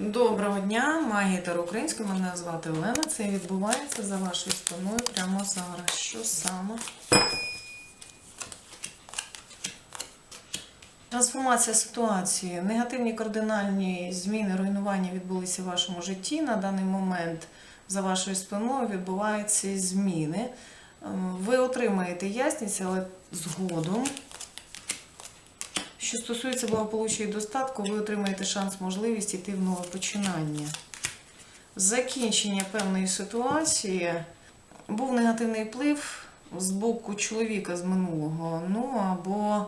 Доброго дня, магія Таро українською. Мене звати Олена. Це відбувається за вашою спиною прямо зараз. Що саме? Трансформація ситуації. Негативні кардинальні зміни, руйнування відбулися в вашому житті. На даний момент за вашою спиною відбуваються зміни. Ем, Ви отримаєте ясність, але згодом. Що стосується благополуччя і достатку, ви отримаєте шанс, можливість йти в нове починання. Закінчення певної ситуації був негативний вплив з боку чоловіка з минулого, ну або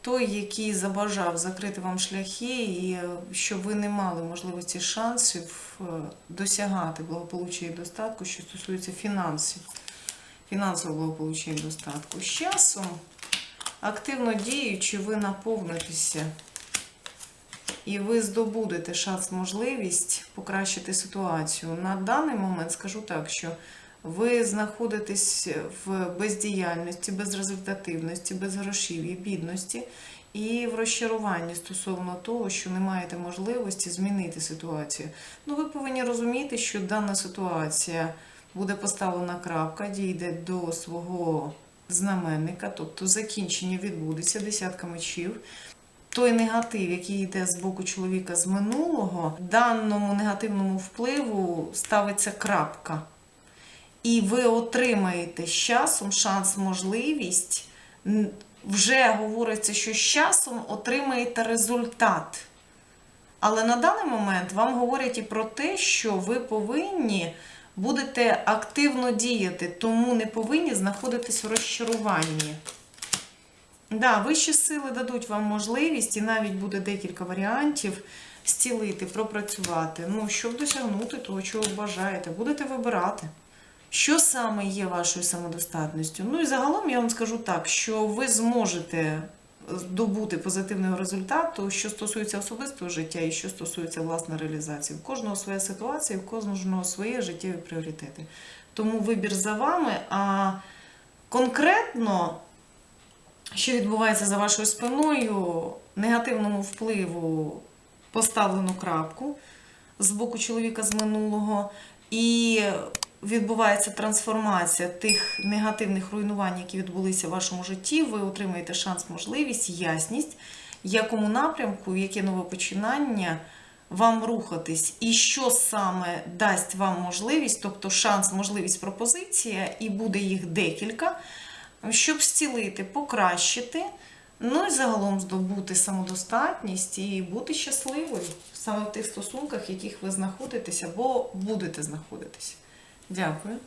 той, який забажав закрити вам шляхи, і е, щоб ви не мали можливості шансів е, досягати благополуччя і достатку, що стосується фінансів, фінансового благополуччя і достатку. З часом активно діючи, ви наповнитеся і ви здобудете шанс можливість покращити ситуацію. На даний момент скажу так, що ви знаходитесь в бездіяльності, безрезультативності, безгрошів'ї, бідності і в розчаруванні стосовно того, що не маєте можливості змінити ситуацію. Ну, ви повинні розуміти, що дана ситуація буде поставлена крапка, дійде до свого знаменника, тобто закінчення відбудеться десятка мечів. Той негатив, який йде з боку чоловіка з минулого, даному негативному впливу ставиться крапка. І ви отримаєте з часом шанс, можливість. Вже говориться, що з часом отримаєте результат. Але на даний момент вам говорять і про те, що ви повинні будете активно діяти, тому не повинні знаходитись в розчаруванні. Да, вищі сили дадуть вам можливість, і навіть буде декілька варіантів зцілити, пропрацювати. Ну, щоб досягнути того, чого бажаєте, будете вибирати. Що саме є вашою самодостатністю? Ну і загалом я вам скажу так, що ви зможете добути позитивного результату, що стосується особистого життя і що стосується власної реалізації. В кожного своя ситуація, в кожного свої життєві пріоритети. Тому вибір за вами. А конкретно, що відбувається за вашою спиною, негативному впливу поставлену крапку з боку чоловіка з минулого. І відбувається трансформація тих негативних руйнувань, які відбулися в вашому житті. Ви отримаєте шанс, можливість, ясність, якому напрямку, яке нове починання вам рухатись, і що саме дасть вам можливість, тобто шанс, можливість, пропозиція, і буде їх декілька, щоб зцілити, покращити. Ну і загалом здобути самодостатність і бути щасливою саме в тих стосунках, в яких ви знаходитеся або будете знаходитися. Дякую.